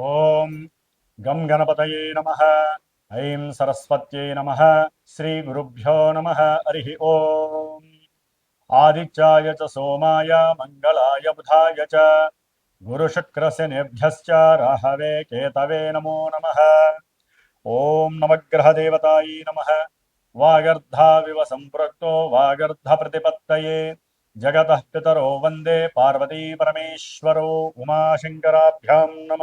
ఓం గం గణపతయే నమ ఐం సరస్వత్యై నమ శ్రీ గురుభ్యో నమ హరి ఓం ఆదిత్యాయ చ సోమాయ మంగళాయ బుధాయ చ గురుశుక్రశనిభ్యశ్చ రాహవే కేతవే నమో నమ ఓం నవగ్రహదేవతాయై నమ వాగర్ధావివ సంపృక్తో వాగర్ధ ప్రతిపత్తయే జగతః పితరో వందే పార్వతీ పరమేశ్వరో ఉమాశంకరాభ్యాం నమ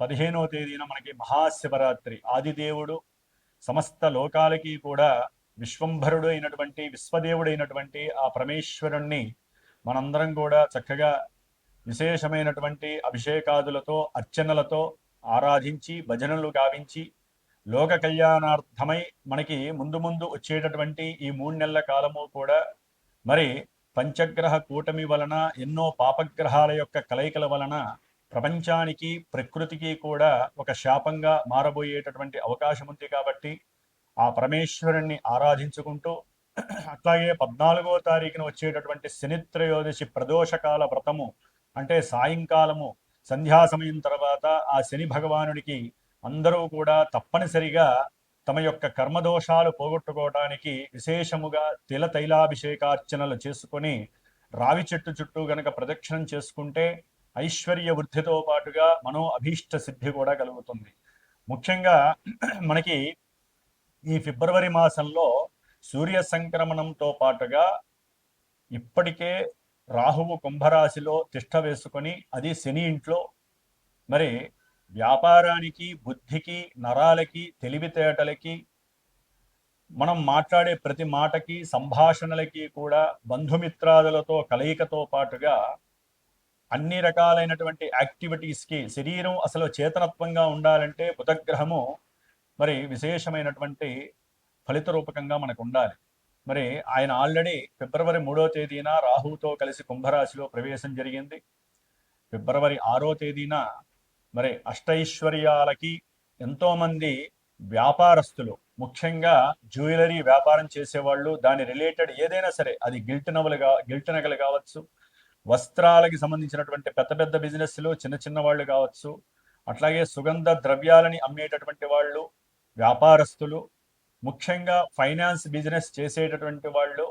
పదిహేనవ తేదీన మనకి మహాశివరాత్రి. ఆదిదేవుడు సమస్త లోకాలకి కూడా విశ్వంభరుడు అయినటువంటి విశ్వదేవుడైనటువంటి ఆ పరమేశ్వరుణ్ణి మనందరం కూడా చక్కగా విశేషమైనటువంటి అభిషేకాదులతో అర్చనలతో ఆరాధించి భజనలు గావించి లోక కళ్యాణార్థమై మనకి ముందు ముందు వచ్చేటటువంటి ఈ మూడు నెలల కాలము కూడా మరి పంచగ్రహ కూటమి వలన ఎన్నో పాపగ్రహాల యొక్క కలయికల వలన ప్రపంచానికి ప్రకృతికి కూడా ఒక శాపంగా మారబోయేటటువంటి అవకాశం ఉంది కాబట్టి ఆ పరమేశ్వరుణ్ణి ఆరాధించుకుంటూ అట్లాగే పద్నాలుగో తారీఖున వచ్చేటటువంటి శనిత్రయోదశి ప్రదోషకాల వ్రతము అంటే సాయంకాలము సంధ్యా సమయం తర్వాత ఆ శని భగవానుడికి అందరూ కూడా తప్పనిసరిగా తమ యొక్క కర్మదోషాలు పోగొట్టుకోవడానికి విశేషముగా తిల తైలాభిషేకార్చనలు చేసుకొని రావి చెట్టు చుట్టూ గనక ప్రదక్షిణం చేసుకుంటే ఐశ్వర్య వృద్ధితో పాటుగా మనో అభీష్ట సిద్ధి కూడా కలుగుతుంది. ముఖ్యంగా మనకి ఈ ఫిబ్రవరి మాసంలో సూర్య సంక్రమణంతో పాటుగా ఇప్పటికే రాహువు కుంభరాశిలో తిష్ట వేసుకొని అది శని ఇంట్లో. మరి వ్యాపారానికి బుద్ధికి నరాలకి తెలివితేటలకి మనం మాట్లాడే ప్రతి మాటకి సంభాషణలకి కూడా బంధుమిత్రాదులతో కలయికతో పాటుగా అన్ని రకాలైనటువంటి యాక్టివిటీస్కి శరీరం అసలు చేతనత్వంగా ఉండాలంటే బుధగ్రహము మరి విశేషమైనటువంటి ఫలిత రూపకంగా మనకు ఉండాలి మరి ఆయన ఆల్రెడీ ఫిబ్రవరి మూడో తేదీన రాహుతో కలిసి కుంభరాశిలో ప్రవేశం జరిగింది. ఫిబ్రవరి ఆరో తేదీన మరి అష్టైశ్వర్యాలకి ఎంతోమంది వ్యాపారస్తులు ముఖ్యంగా జ్యువెలరీ వ్యాపారం చేసేవాళ్ళు దాని రిలేటెడ్ ఏదైనా సరే అది గిల్ట్ నవలుగా గిల్ట్ నగలు కావచ్చు వస్త్రాలకి సంబంధించినటువంటి పెద్ద పెద్ద బిజినెస్లు చిన్న చిన్న వాళ్ళు కావచ్చు అట్లాగే సుగంధ ద్రవ్యాలని అమ్మేటటువంటి వాళ్ళు వ్యాపారస్తులు ముఖ్యంగా ఫైనాన్స్ బిజినెస్ చేసేటటువంటి వాళ్ళు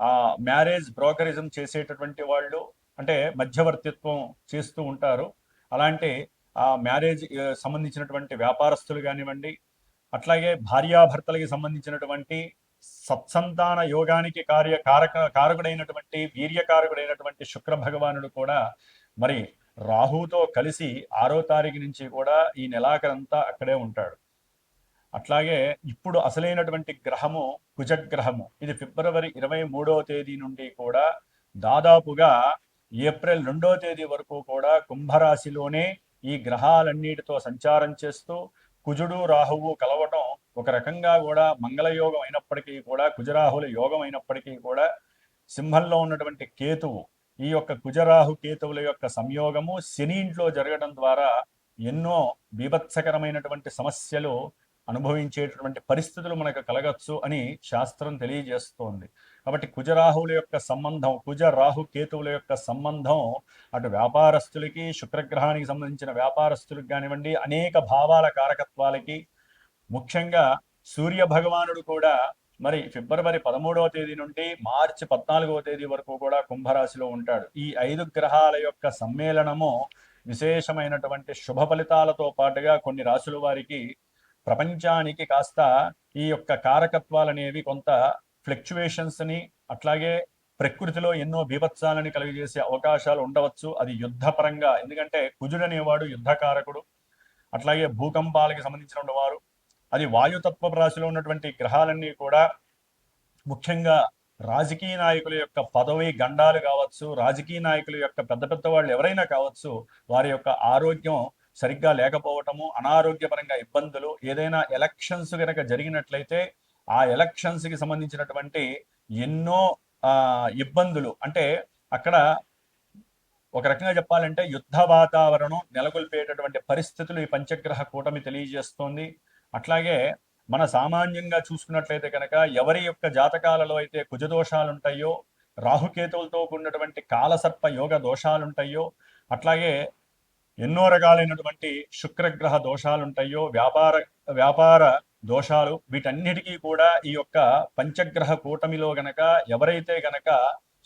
ఆ మ్యారేజ్ బ్రోకరిజం చేసేటటువంటి వాళ్ళు అంటే మధ్యవర్తిత్వం చేస్తూ ఉంటారు. అలాంటి ఆ మ్యారేజ్ సంబంధించినటువంటి వ్యాపారస్తులు కానివ్వండి అట్లాగే భార్యాభర్తలకి సంబంధించినటువంటి సత్సంతాన యోగానికి కార్య కారక కారకుడైనటువంటి వీర్యకారకుడైనటువంటి శుక్ర భగవానుడు కూడా మరి రాహుతో కలిసి ఆరో తారీఖు నుంచి కూడా ఈ నెలాఖరంతా అక్కడే ఉంటాడు. అట్లాగే ఇప్పుడు అసలైనటువంటి గ్రహము కుజగ్రహము. ఇది ఫిబ్రవరి ఇరవై మూడవ తేదీ నుండి కూడా దాదాపుగా ఏప్రిల్ రెండో తేదీ వరకు కూడా కుంభరాశిలోనే ఈ గ్రహాలన్నిటితో సంచారం చేస్తూ కుజుడు రాహువు కలవటం ఒక రకంగా కూడా మంగళయోగం అయినప్పటికీ కూడా కుజరాహుల యోగం అయినప్పటికీ కూడా సింహంలో ఉన్నటువంటి కేతువు ఈ యొక్క కుజరాహు కేతువుల యొక్క సంయోగము శని ఇంట్లో జరగడం ద్వారా ఎన్నో బీభత్సకరమైనటువంటి సమస్యలు అనుభవించేటటువంటి పరిస్థితులు మనకు కలగచ్చు అని శాస్త్రం తెలియజేస్తోంది. కాబట్టి కుజరాహువుల యొక్క సంబంధం కుజ రాహు కేతువుల యొక్క సంబంధం అటు వ్యాపారస్తులకి శుక్రగ్రహానికి సంబంధించిన వ్యాపారస్తులకు కానివ్వండి అనేక భావాల కారకత్వాలకి ముఖ్యంగా సూర్య భగవానుడు కూడా మరి ఫిబ్రవరి పదమూడవ తేదీ నుండి మార్చి పద్నాలుగవ తేదీ వరకు కూడా కుంభరాశిలో ఉంటాడు. ఈ ఐదు గ్రహాల యొక్క సమ్మేళనము విశేషమైనటువంటి శుభ ఫలితాలతో పాటుగా కొన్ని రాశుల వారికి ప్రపంచానికి కాస్త ఈ యొక్క కారకత్వాలు అనేవి కొంత ఫ్లక్చువేషన్స్ని అట్లాగే ప్రకృతిలో ఎన్నో బీభత్సాలని కలిగజేసే అవకాశాలు ఉండవచ్చు. అది యుద్ధపరంగా ఎందుకంటే కుజుడనేవాడు యుద్ధకారకుడు. అట్లాగే భూకంపాలకి సంబంధించిన వారు. అది వాయుతత్వ రాశిలో ఉన్నటువంటి గ్రహాలన్నీ కూడా ముఖ్యంగా రాజకీయ నాయకుల యొక్క పదవి గండాలు కావచ్చు రాజకీయ నాయకుల యొక్క పెద్ద పెద్ద వాళ్ళు ఎవరైనా కావచ్చు వారి యొక్క ఆరోగ్యం సరిగ్గా లేకపోవటము అనారోగ్యపరంగా ఇబ్బందులు ఏదైనా ఎలక్షన్స్ కనుక జరిగినట్లయితే ఆ ఎలక్షన్స్కి సంబంధించినటువంటి ఎన్నో ఇబ్బందులు. అంటే అక్కడ ఒక రకంగా చెప్పాలంటే యుద్ధ వాతావరణం నెలకొల్పేటటువంటి పరిస్థితులు ఈ పంచగ్రహ కూటమి తెలియజేస్తోంది. అట్లాగే మన సామాన్యంగా చూసుకున్నట్లయితే కనుక ఎవరి యొక్క జాతకాలలో అయితే కుజదోషాలు ఉంటాయో రాహుకేతువులతో కూడినటువంటి కాలసర్ప యోగ దోషాలు ఉంటాయో అట్లాగే ఎన్నో రకాలైనటువంటి శుక్రగ్రహ దోషాలు ఉంటాయో వ్యాపార వ్యాపార దోషాలు వీటన్నిటికీ కూడా ఈ యొక్క పంచగ్రహ కూటమిలో గనక ఎవరైతే గనక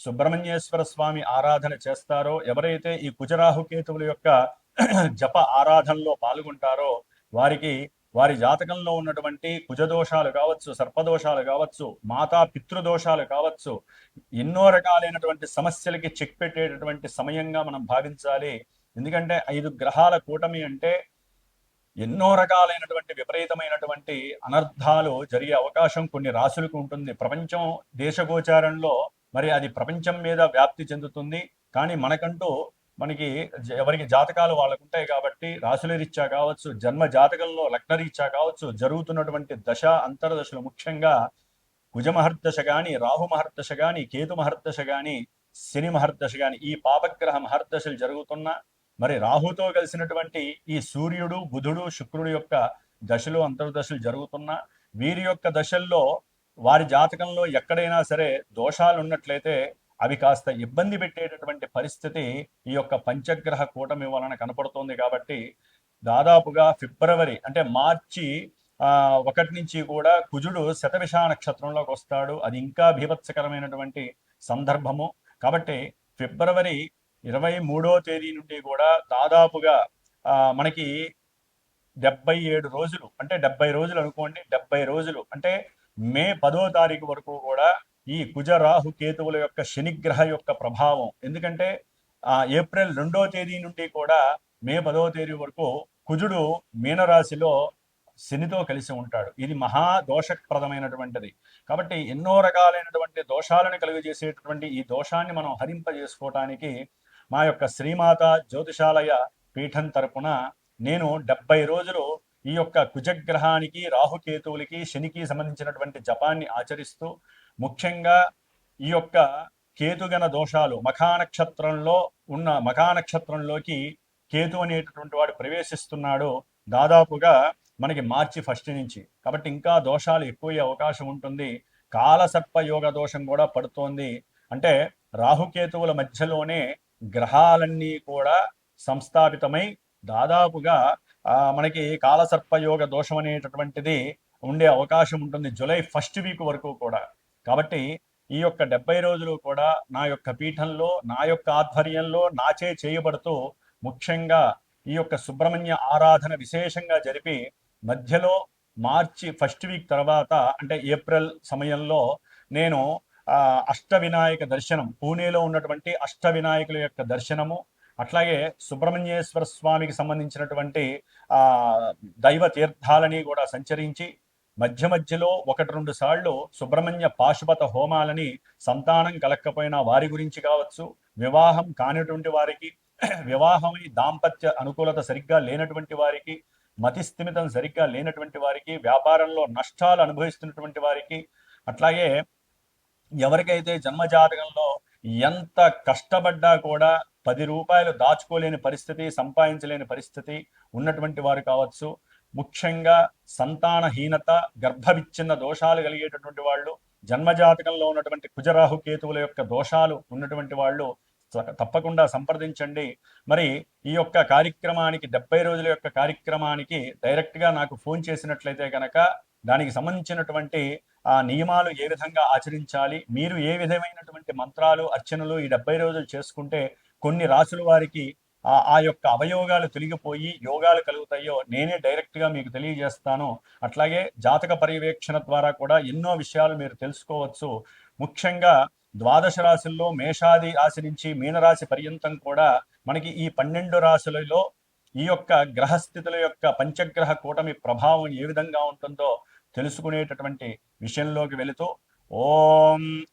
సుబ్రహ్మణ్యేశ్వర స్వామి ఆరాధన చేస్తారో ఎవరైతే ఈ కుజరాహు కేతువుల యొక్క జప ఆరాధనలో పాల్గొంటారో వారికి వారి జాతకంలో ఉన్నటువంటి కుజదోషాలు కావచ్చు సర్పదోషాలు కావచ్చు మాతా పితృదోషాలు కావచ్చు ఎన్నో రకాలైనటువంటి సమస్యలకి చెక్ పెట్టేటటువంటి సమయంగా మనం భావించాలి. ఎందుకంటే ఐదు గ్రహాల కూటమి అంటే ఎన్నో రకాలైనటువంటి విపరీతమైనటువంటి అనర్థాలు జరిగే అవకాశం కొన్ని రాశులకు ఉంటుంది. ప్రపంచం దేశగోచారంలో మరి అది ప్రపంచం మీద వ్యాప్తి చెందుతుంది. కానీ మనకంటూ మనకి ఎవరికి జాతకాలు వాళ్ళకు ఉంటాయి కాబట్టి రాశుల రీత్యా కావచ్చు జన్మ జాతకంలో లగ్న రీత్యా కావచ్చు జరుగుతున్నటువంటి దశ అంతర్దశలు ముఖ్యంగా కుజమహర్దశ మహర్దశ గాని రాహు మహర్దశ గాని కేతు మహర్దశ కానీ శని మహర్దశ కానీ ఈ పాపగ్రహ మహర్దశలు జరుగుతున్న మరి రాహుతో కలిసినటువంటి ఈ సూర్యుడు బుధుడు శుక్రుడు యొక్క దశలు అంతర్దశలు జరుగుతున్న వీరి యొక్క దశల్లో వారి జాతకంలో ఎక్కడైనా సరే దోషాలు ఉన్నట్లయితే అవి కాస్త ఇబ్బంది పెట్టేటటువంటి పరిస్థితి ఈ యొక్క పంచగ్రహ కూటమి వలన కనపడుతోంది కాబట్టి దాదాపుగా ఫిబ్రవరి అంటే మార్చి ఆ ఒకటి నుంచి కూడా కుజుడు శతవిష నక్షత్రంలోకి వస్తాడు. అది ఇంకా భీభత్సకరమైనటువంటి సందర్భము. కాబట్టి ఫిబ్రవరి ఇరవై మూడో తేదీ నుండి కూడా దాదాపుగా ఆ మనకి డెబ్బై ఏడు రోజులు అంటే డెబ్బై రోజులు అనుకోండి డెబ్బై రోజులు అంటే మే పదో తారీఖు వరకు కూడా ఈ కుజ రాహు కేతువుల యొక్క శనిగ్రహ యొక్క ప్రభావం. ఎందుకంటే ఆ ఏప్రిల్ రెండో తేదీ నుండి కూడా మే పదో తేదీ వరకు కుజుడు మీనరాశిలో శనితో కలిసి ఉంటాడు. ఇది మహా దోషప్రదమైనటువంటిది. కాబట్టి ఎన్నో రకాలైనటువంటి దోషాలను కలుగజేసేటటువంటి ఈ దోషాన్ని మనం హరింపజేసుకోవటానికి మా యొక్క శ్రీమాత జ్యోతిషాలయ పీఠం తరపున నేను డెబ్బై రోజులు ఈ యొక్క కుజగ్రహానికి రాహుకేతువులకి శనికి సంబంధించినటువంటి జపాన్ని ఆచరిస్తూ ముఖ్యంగా ఈ యొక్క కేతుగణ దోషాలు మఖానక్షత్రంలో ఉన్న మఖానక్షత్రంలోకి కేతు అనేటటువంటి వాడు ప్రవేశిస్తున్నాడు దాదాపుగా మనకి మార్చి ఫస్ట్ నుంచి. కాబట్టి ఇంకా దోషాలు ఎక్కువయ్యే అవకాశం ఉంటుంది. కాలసర్ప యోగ దోషం కూడా పడుతోంది. అంటే రాహుకేతువుల మధ్యలోనే గ్రహాలన్నీ కూడా సంస్థాపితమై దాదాపుగా మనకి కాలసర్పయోగ దోషం అనేటటువంటిది ఉండే అవకాశం ఉంటుంది జూలై ఫస్ట్ వీక్ వరకు కూడా. కాబట్టి ఈ యొక్క డెబ్బై రోజులు కూడా నా యొక్క పీఠంలో నా యొక్క ఆధ్వర్యంలో నాచే చేయబడుతూ ముఖ్యంగా ఈ యొక్క సుబ్రహ్మణ్య ఆరాధన విశేషంగా జరిపి మధ్యలో మార్చి ఫస్ట్ వీక్ తర్వాత అంటే ఏప్రిల్ సమయంలో నేను అష్ట వినాయక దర్శనం పూణేలో ఉన్నటువంటి అష్ట వినాయకుల యొక్క దర్శనము అట్లాగే సుబ్రహ్మణ్యేశ్వర స్వామికి సంబంధించినటువంటి ఆ దైవ తీర్థాలని కూడా సంచరించి మధ్య మధ్యలో ఒకటి రెండు సార్లు సుబ్రహ్మణ్య పాశుపత హోమాలని సంతానం కలక్కపోయినా వారి గురించి కావచ్చు వివాహం కానిటువంటి వారికి వివాహమై దాంపత్య అనుకూలత సరిగ్గా లేనటువంటి వారికి మతిస్థిమితం సరిగ్గా లేనటువంటి వారికి వ్యాపారంలో నష్టాలు అనుభవిస్తున్నటువంటి వారికి అట్లాగే ఎవరికైతే జన్మజాతకంలో ఎంత కష్టపడ్డా కూడా పది రూపాయలు దాచుకోలేని పరిస్థితి సంపాదించలేని పరిస్థితి ఉన్నటువంటి వారు కావచ్చు. ముఖ్యంగా సంతానహీనత గర్భవిచ్ఛిన్న దోషాలు కలిగేటటువంటి వాళ్ళు జన్మజాతకంలో ఉన్నటువంటి కుజరాహు కేతువుల యొక్క దోషాలు ఉన్నటువంటి వాళ్ళు తప్పకుండా సంప్రదించండి. మరి ఈ యొక్క కార్యక్రమానికి డెబ్బై రోజుల యొక్క కార్యక్రమానికి డైరెక్ట్గా నాకు ఫోన్ చేసినట్లయితే కనుక దానికి సంబంధించినటువంటి ఆ నియమాలు ఏ విధంగా ఆచరించాలి మీరు ఏ విధమైనటువంటి మంత్రాలు అర్చనలు ఈ డెబ్బై రోజులు చేసుకుంటే కొన్ని రాసుల వారికి ఆ యొక్క అవయోగాలు తొలగిపోయి యోగాలు కలుగుతాయో నేనే డైరెక్ట్గా మీకు తెలియజేస్తాను. అట్లాగే జాతక పర్యవేక్షణ ద్వారా కూడా ఎన్నో విషయాలు మీరు తెలుసుకోవచ్చు. ముఖ్యంగా ద్వాదశ రాశుల్లో మేషాది రాశి నుంచి మీనరాశి పర్యంతం కూడా మనకి ఈ పన్నెండు రాశులలో ఈ యొక్క గ్రహస్థితుల యొక్క పంచగ్రహ కూటమి ప్రభావం ఏ విధంగా ఉంటుందో తెలుసుకునేటటువంటి విషయంలోకి వెళుతూ ఓం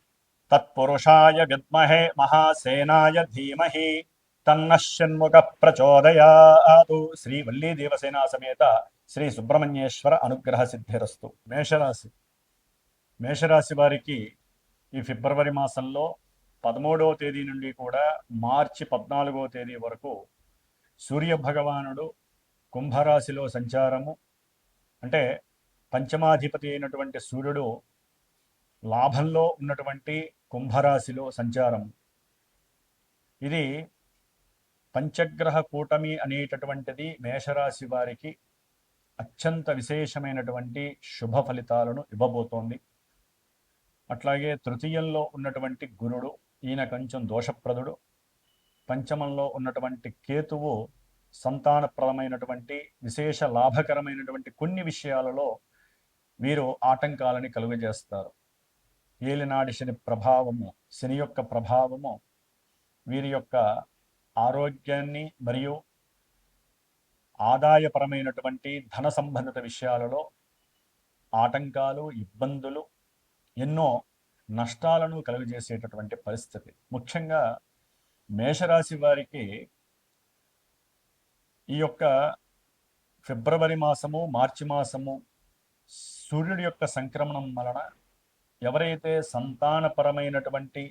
తత్పురుషాయ విద్మహే మహాసేనాయ ధీమహి తన్నషణ్ముఖ ప్రచోదయాదు శ్రీ వల్లీ దేవసేనా సమేత శ్రీ సుబ్రహ్మణ్యేశ్వర అనుగ్రహ సిద్ధిరస్తు. మేషరాశి. మేషరాశి వారికి ఈ ఫిబ్రవరి మాసంలో పదమూడవ తేదీ నుండి కూడా మార్చి పద్నాలుగవ తేదీ వరకు సూర్య భగవానుడు కుంభరాశిలో సంచారము. అంటే పంచమాధిపతి అయినటువంటి సూర్యుడు లాభంలో ఉన్నటువంటి కుంభరాశిలో సంచారం. ఇది పంచగ్రహ కూటమి అనేటటువంటిది మేషరాశి వారికి అత్యంత విశేషమైనటువంటి శుభ ఫలితాలను ఇవ్వబోతోంది. అట్లాగే తృతీయంలో ఉన్నటువంటి గురుడు ఈయన కొంచెం దోషప్రదుడు. పంచమంలో ఉన్నటువంటి కేతువు సంతానప్రదమైనటువంటి విశేష లాభకరమైనటువంటి కొన్ని విషయాలలో వీరు ఆటంకాలని కలుగజేస్తారు. ఏలినాడి శని ప్రభావము శని యొక్క ప్రభావము వీరి యొక్క ఆరోగ్యాన్ని మరియు ఆదాయపరమైనటువంటి ధన సంబంధిత విషయాలలో ఆటంకాలు ఇబ్బందులు ఎన్నో నష్టాలను కలుగజేసేటటువంటి పరిస్థితి. ముఖ్యంగా మేషరాశి వారికి ఈ యొక్క ఫిబ్రవరి మాసము మార్చి మాసము సూర్యుడి యొక్క సంక్రమణం వలన ఎవరైతే సంతానపరమైనటువంటి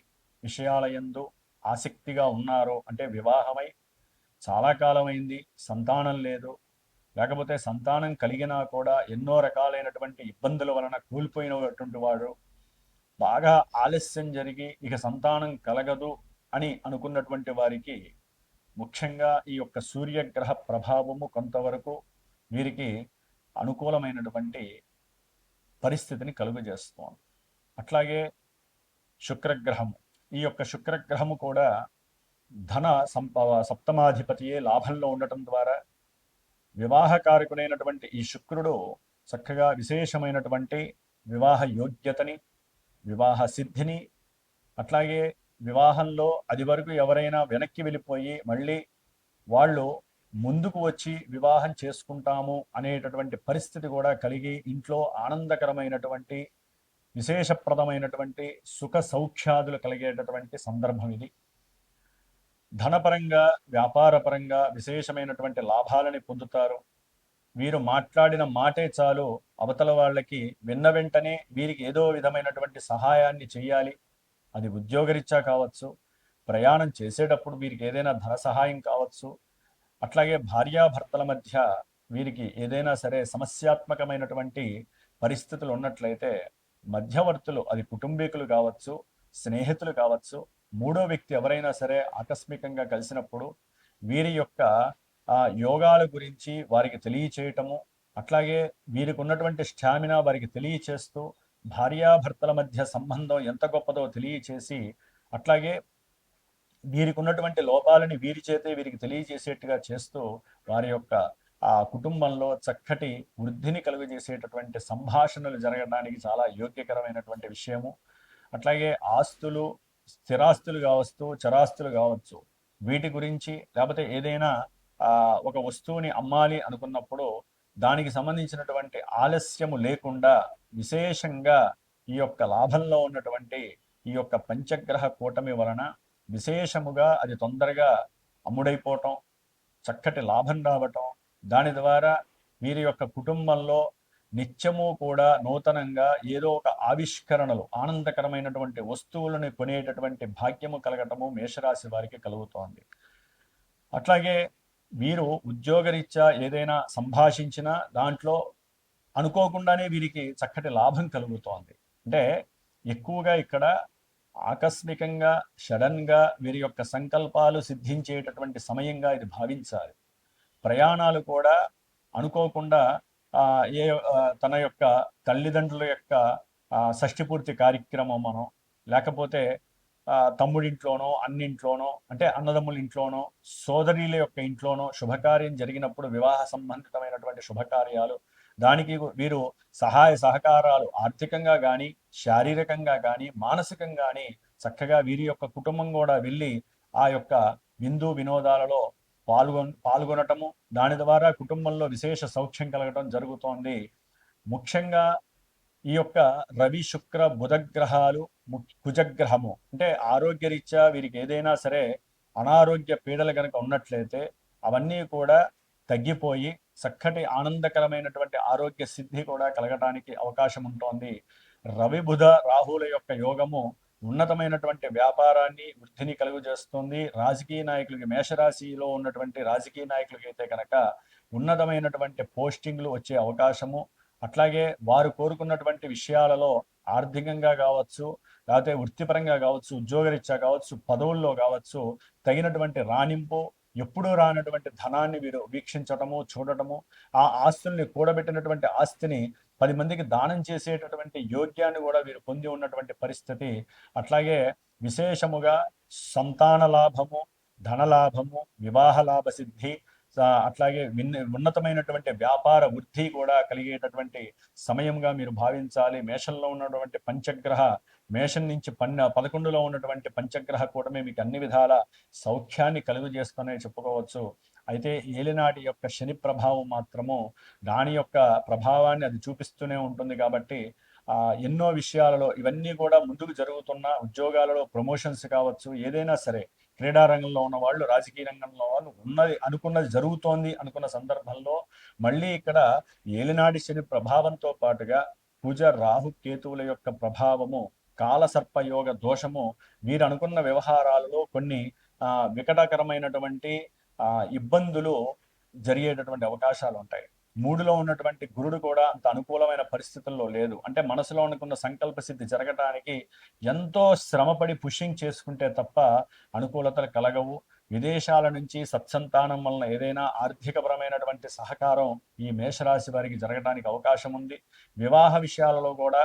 విషయాల యందు ఆసక్తిగా ఉన్నారో అంటే వివాహమై చాలా కాలమైంది సంతానం లేదు లేకపోతే సంతానం కలిగినా కూడా ఎన్నో రకాలైనటువంటి ఇబ్బందుల వలన కూలిపోయినటువంటి వాడు బాగా ఆలస్యం జరిగి ఇక సంతానం కలగదు అని అనుకున్నటువంటి వారికి ముఖ్యంగా ఈ యొక్క సూర్యగ్రహ ప్రభావము కొంతవరకు వీరికి అనుకూలమైనటువంటి పరిస్థితిని కలుగజేస్తోంది. అట్లాగే శుక్రగ్రహము ఈ యొక్క శుక్రగ్రహము కూడా ధన సంప సప్తమాధిపతియే లాభంలో ఉండటం ద్వారా వివాహకారకుడైనటువంటి ఈ శుక్రుడు చక్కగా విశేషమైనటువంటి వివాహ యోగ్యతని వివాహ సిద్ధిని అట్లాగే వివాహంలో అది వరకు ఎవరైనా వెనక్కి వెళ్ళిపోయి మళ్ళీ వాళ్ళు ముందుకు వచ్చి వివాహం చేసుకుంటాము అనేటటువంటి పరిస్థితి కూడా కలిగి ఇంట్లో ఆనందకరమైనటువంటి విశేషప్రదమైనటువంటి సుఖ సౌఖ్యాదులు కలిగేటటువంటి సందర్భం ఇది. ధనపరంగా వ్యాపారపరంగా విశేషమైనటువంటి లాభాలని పొందుతారు. వీరు మాట్లాడిన మాటే చాలు అవతల వాళ్ళకి విన్న వెంటనే వీరికి ఏదో విధమైనటువంటి సహాయాన్ని చేయాలి. అది ఉద్యోగరీత్యా కావచ్చు ప్రయాణం చేసేటప్పుడు వీరికి ఏదైనా ధన సహాయం కావచ్చు అట్లాగే భార్యాభర్తల మధ్య వీరికి ఏదైనా సరే సమస్యాత్మకమైనటువంటి పరిస్థితులు ఉన్నట్లయితే మధ్యవర్తులు అది కుటుంబీకులు కావచ్చు స్నేహితులు కావచ్చు మూడో వ్యక్తి ఎవరైనా సరే ఆకస్మికంగా కలిసినప్పుడు వీరి యొక్క ఆ యోగాల గురించి వారికి తెలియచేయటము అట్లాగే వీరికి ఉన్నటువంటి స్టామినా వారికి తెలియచేస్తూ భార్యాభర్తల మధ్య సంబంధం ఎంత గొప్పదో తెలియచేసి అట్లాగే వీరికి ఉన్నటువంటి లోపాలని వీరి చేతే వీరికి తెలియజేసేట్టుగా చేస్తూ వారి యొక్క ఆ కుటుంబంలో చక్కటి వృద్ధిని కలుగజేసేటటువంటి సంభాషణలు జరగడానికి చాలా యోగ్యకరమైనటువంటి విషయము. అట్లాగే ఆస్తులు స్థిరాస్తులు కావచ్చు చరాస్తులు కావచ్చు వీటి గురించి లేకపోతే ఏదైనా ఒక వస్తువుని అమ్మాలి అనుకున్నప్పుడు దానికి సంబంధించినటువంటి ఆలస్యము లేకుండా విశేషంగా ఈ యొక్క లాభంలో ఉన్నటువంటి ఈ యొక్క పంచగ్రహ కూటమి వలన విశేషముగా అది తొందరగా అమ్ముడైపోవటం చక్కటి లాభం రావటం దాని ద్వారా వీరి యొక్క కుటుంబంలో నిత్యము కూడా నూతనంగా ఏదో ఒక ఆవిష్కరణలు ఆనందకరమైనటువంటి వస్తువులను కొనేటటువంటి భాగ్యము కలగటము మేషరాశి వారికి కలుగుతోంది. అట్లాగే వీరు ఉద్యోగరీత్యా ఏదైనా సంభాషించినా దాంట్లో అనుకోకుండానే వీరికి చక్కటి లాభం కలుగుతోంది. అంటే ఎక్కువగా ఇక్కడ ఆకస్మికంగా సడన్గా వీరి యొక్క సంకల్పాలు సిద్ధించేటటువంటి సమయంగా ఇది భావించాలి. ప్రయాణాలు కూడా అనుకోకుండా ఏ తన యొక్క తల్లిదండ్రుల యొక్క షష్ఠిపూర్తి కార్యక్రమం మనం లేకపోతే తమ్ముడింట్లోనో అన్నింట్లోనో అంటే అన్నదమ్ముల ఇంట్లోనో సోదరీల యొక్క ఇంట్లోనో శుభకార్యం జరిగినప్పుడు వివాహ సంబంధితమైనటువంటి శుభకార్యాలు దానికి వీరు సహాయ సహకారాలు ఆర్థికంగా కానీ శారీరకంగా కానీ మానసికంగా కానీ చక్కగా వీరి యొక్క కుటుంబం కూడా వెళ్ళి ఆ యొక్క విందు వినోదాలలో పాల్గొ పాల్గొనటము దాని ద్వారా కుటుంబంలో విశేష సౌఖ్యం కలగటం జరుగుతోంది. ముఖ్యంగా ఈ యొక్క రవి శుక్ర బుధగ్రహాలు కుజగ్రహము అంటే ఆరోగ్యరీత్యా వీరికి ఏదైనా సరే అనారోగ్య పీడలు కనుక ఉన్నట్లయితే అవన్నీ కూడా తగ్గిపోయి చక్కటి ఆనందకరమైనటువంటి ఆరోగ్య సిద్ధి కూడా కలగటానికి అవకాశం ఉంటోంది. రవి బుధ రాహుల యొక్క యోగము ఉన్నతమైనటువంటి వ్యాపారాన్ని వృద్ధిని కలుగు చేస్తుంది. రాజకీయ నాయకులకి మేషరాశిలో ఉన్నటువంటి రాజకీయ నాయకులకి అయితే కనుక ఉన్నతమైనటువంటి పోస్టింగ్లు వచ్చే అవకాశము. అట్లాగే వారు కోరుకున్నటువంటి విషయాలలో ఆర్థికంగా కావచ్చు లేకపోతే వృత్తిపరంగా కావచ్చు ఉద్యోగరీత్యా కావచ్చు పదవుల్లో కావచ్చు తగినటువంటి రాణింపు ఎప్పుడూ రానటువంటి ధనాన్ని వీరు వీక్షించటము చూడటము ఆ ఆస్తుల్ని కూడబెట్టినటువంటి ఆస్తిని పది మందికి దానం చేసేటటువంటి యోగ్యాన్ని కూడా వీరు పొంది ఉన్నటువంటి పరిస్థితి. అట్లాగే విశేషముగా సంతాన లాభము ధనలాభము వివాహ లాభ సిద్ధి అట్లాగే ఉన్నతమైనటువంటి వ్యాపార వృద్ధి కూడా కలిగేటటువంటి సమయంగా మీరు భావించాలి. మేషంలో ఉన్నటువంటి పంచగ్రహ మేషం నుంచి పన్న పదకొండులో ఉన్నటువంటి పంచగ్రహ కూటమి మీకు అన్ని విధాల సౌఖ్యాన్ని కలుగు చేసుకునే చెప్పుకోవచ్చు. అయితే ఏలినాటి యొక్క శని ప్రభావం మాత్రము దాని యొక్క ప్రభావాన్ని అది చూపిస్తూనే ఉంటుంది కాబట్టి ఎన్నో విషయాలలో ఇవన్నీ కూడా ముందుకు జరుగుతున్న ఉద్యోగాలలో ప్రమోషన్స్ కావచ్చు ఏదైనా సరే క్రీడా రంగంలో ఉన్న వాళ్ళు రాజకీయ రంగంలో వాళ్ళు ఉన్నది అనుకున్నది జరుగుతోంది అనుకున్న సందర్భంలో మళ్ళీ ఇక్కడ ఏలినాడి శని ప్రభావంతో పాటుగా పూజ రాహు కేతువుల యొక్క ప్రభావము కాలసర్పయోగ దోషము వీరు అనుకున్న వ్యవహారాలలో కొన్ని వికటకరమైనటువంటి ఇబ్బందులు జరిగేటటువంటి అవకాశాలు ఉంటాయి. మూడులో ఉన్నటువంటి గురుడు కూడా అంత అనుకూలమైన పరిస్థితుల్లో లేదు. అంటే మనసులో అనుకున్న సంకల్ప సిద్ధి జరగటానికి ఎంతో శ్రమపడి పుషింగ్ చేసుకుంటే తప్ప అనుకూలతలు కలగవు. విదేశాల నుంచి సత్సంతానం వలన ఏదైనా ఆర్థికపరమైనటువంటి సహకారం ఈ మేషరాశి వారికి జరగడానికి అవకాశం ఉంది. వివాహ విషయాలలో కూడా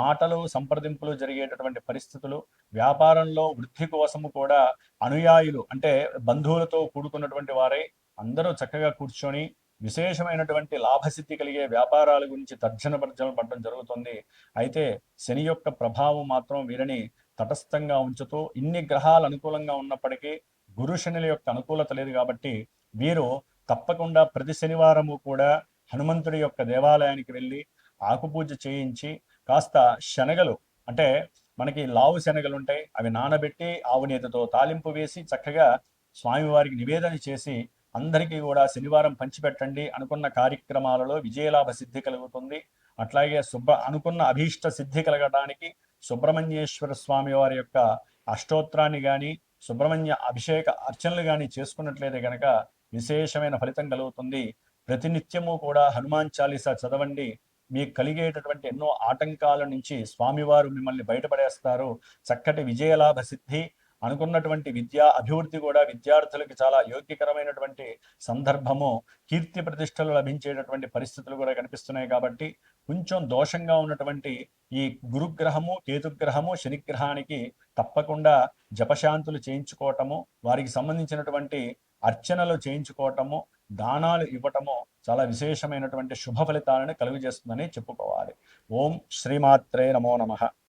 మాటలు సంప్రదింపులు జరిగేటటువంటి పరిస్థితులు వ్యాపారంలో వృద్ధి కోసము కూడా అనుయాయులు అంటే బంధువులతో కూడుకున్నటువంటి వారై అందరూ చక్కగా కూర్చొని విశేషమైనటువంటి లాభసిద్ధి కలిగే వ్యాపారాల గురించి తర్జన భర్జన పడడం జరుగుతుంది. అయితే శని యొక్క ప్రభావం మాత్రం వీరిని తటస్థంగా ఉంచుతూ ఇన్ని గ్రహాలు అనుకూలంగా ఉన్నప్పటికీ గురు శనుల యొక్క అనుకూలత లేదు కాబట్టి వీరు తప్పకుండా ప్రతి శనివారము కూడా హనుమంతుడి యొక్క దేవాలయానికి వెళ్ళి ఆకుపూజ చేయించి కాస్త శనగలు అంటే మనకి లావు శనగలు ఉంటాయి అవి నానబెట్టి ఆవునేతతో తాలింపు వేసి చక్కగా స్వామివారికి నివేదన చేసి అందరికీ కూడా శనివారం పంచిపెట్టండి అనుకున్న కార్యక్రమాలలో విజయలాభ సిద్ధి కలుగుతుంది. అట్లాగే శుభ్ర అనుకున్న అభీష్ట సిద్ధి కలగడానికి సుబ్రహ్మణ్యేశ్వర స్వామి వారి యొక్క అష్టోత్రాన్ని కానీ సుబ్రహ్మణ్య అభిషేక అర్చనలు కానీ చేసుకున్నట్లయితే కనుక విశేషమైన ఫలితం కలుగుతుంది. ప్రతినిత్యము కూడా హనుమాన్ చాలీసా చదవండి. మీకు కలిగేటటువంటి ఎన్నో ఆటంకాల నుంచి స్వామివారు మిమ్మల్ని బయటపడేస్తారు. చక్కటి విజయలాభ సిద్ధి అనుకున్నటువంటి విద్యా అభివృద్ధి కూడా విద్యార్థులకి చాలా యోగ్యకరమైనటువంటి సందర్భము. కీర్తి ప్రతిష్టలు లభించేటటువంటి పరిస్థితులు కూడా కనిపిస్తున్నాయి కాబట్టి కొంచెం దోషంగా ఉన్నటువంటి ఈ గురుగ్రహము కేతుగ్రహము శనిగ్రహానికి తప్పకుండా జపశాంతులు చేయించుకోవటము వారికి సంబంధించినటువంటి అర్చనలు చేయించుకోవటము దానాలు ఇవ్వటము చాలా విశేషమైనటువంటి శుభ ఫలితాలను కలుగజేస్తుందని చెప్పుకోవాలి. ఓం శ్రీమాత్రే నమో నమ.